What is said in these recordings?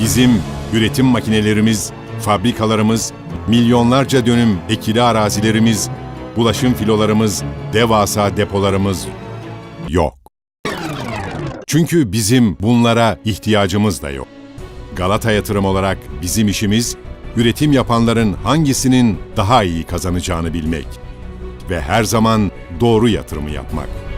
Bizim üretim makinelerimiz, fabrikalarımız, milyonlarca dönüm ekili arazilerimiz, bulaşım filolarımız, devasa depolarımız yok. Çünkü bizim bunlara ihtiyacımız da yok. Galata Yatırım olarak bizim işimiz, üretim yapanların hangisinin daha iyi kazanacağını bilmek ve her zaman doğru yatırımı yapmak.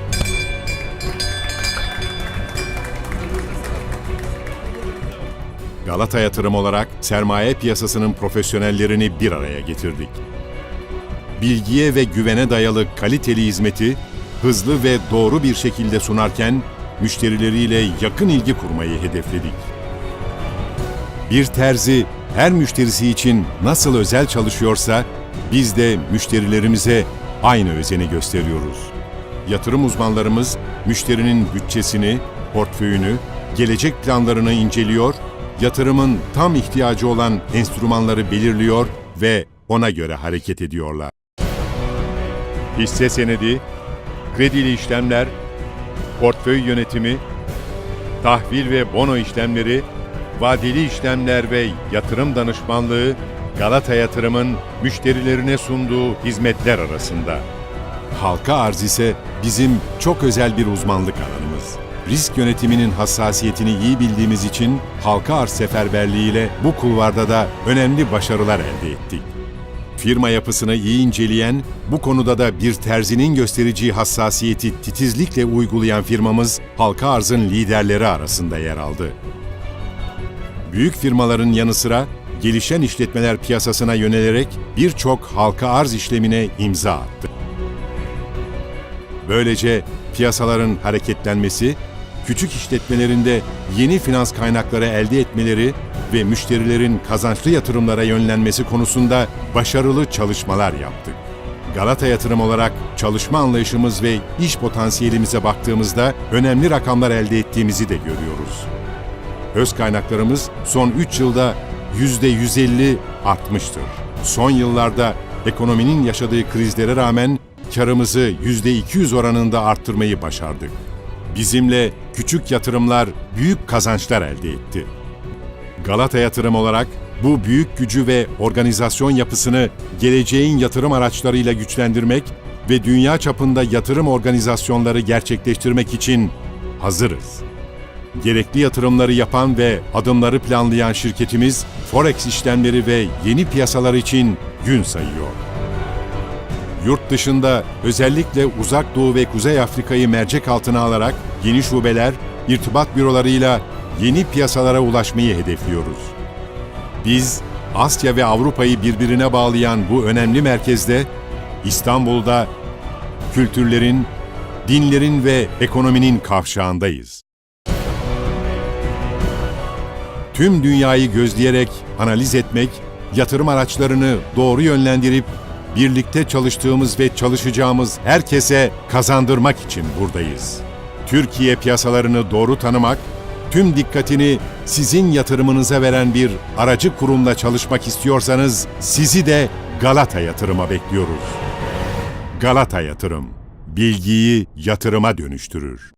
Galata Yatırım olarak sermaye piyasasının profesyonellerini bir araya getirdik. Bilgiye ve güvene dayalı kaliteli hizmeti hızlı ve doğru bir şekilde sunarken müşterileriyle yakın ilgi kurmayı hedefledik. Bir terzi her müşterisi için nasıl özel çalışıyorsa biz de müşterilerimize aynı özeni gösteriyoruz. Yatırım uzmanlarımız müşterinin bütçesini, portföyünü, gelecek planlarını inceliyor, yatırımın tam ihtiyacı olan enstrümanları belirliyor ve ona göre hareket ediyorlar. Hisse senedi, kredili işlemler, portföy yönetimi, tahvil ve bono işlemleri, vadeli işlemler ve yatırım danışmanlığı Galata Yatırım'ın müşterilerine sunduğu hizmetler arasında. Halka arz ise bizim çok özel bir uzmanlık alanımız. Risk yönetiminin hassasiyetini iyi bildiğimiz için halka arz seferberliğiyle bu kulvarda da önemli başarılar elde ettik. Firma yapısını iyi inceleyen, bu konuda da bir terzinin göstereceği hassasiyeti titizlikle uygulayan firmamız halka arzın liderleri arasında yer aldı. Büyük firmaların yanı sıra gelişen işletmeler piyasasına yönelerek birçok halka arz işlemine imza attı. Böylece piyasaların hareketlenmesi, küçük işletmelerinde yeni finans kaynakları elde etmeleri ve müşterilerin kazançlı yatırımlara yönlenmesi konusunda başarılı çalışmalar yaptık. Galata Yatırım olarak çalışma anlayışımız ve iş potansiyelimize baktığımızda önemli rakamlar elde ettiğimizi de görüyoruz. Öz kaynaklarımız son 3 yılda %150 artmıştır. Son yıllarda ekonominin yaşadığı krizlere rağmen karımızı %200 oranında arttırmayı başardık. Bizimle küçük yatırımlar büyük kazançlar elde etti. Galata Yatırım olarak bu büyük gücü ve organizasyon yapısını geleceğin yatırım araçlarıyla güçlendirmek ve dünya çapında yatırım organizasyonları gerçekleştirmek için hazırız. Gerekli yatırımları yapan ve adımları planlayan şirketimiz forex işlemleri ve yeni piyasalar için gün sayıyor. Yurt dışında özellikle Uzak Doğu ve Kuzey Afrika'yı mercek altına alarak yeni şubeler, irtibat bürolarıyla yeni piyasalara ulaşmayı hedefliyoruz. Biz Asya ve Avrupa'yı birbirine bağlayan bu önemli merkezde İstanbul'da kültürlerin, dinlerin ve ekonominin kavşağındayız. Tüm dünyayı gözleyerek analiz etmek, yatırım araçlarını doğru yönlendirip birlikte çalıştığımız ve çalışacağımız herkese kazandırmak için buradayız. Türkiye piyasalarını doğru tanımak, tüm dikkatini sizin yatırımınıza veren bir aracı kurumla çalışmak istiyorsanız sizi de Galata Yatırım'a bekliyoruz. Galata Yatırım, bilgiyi yatırıma dönüştürür.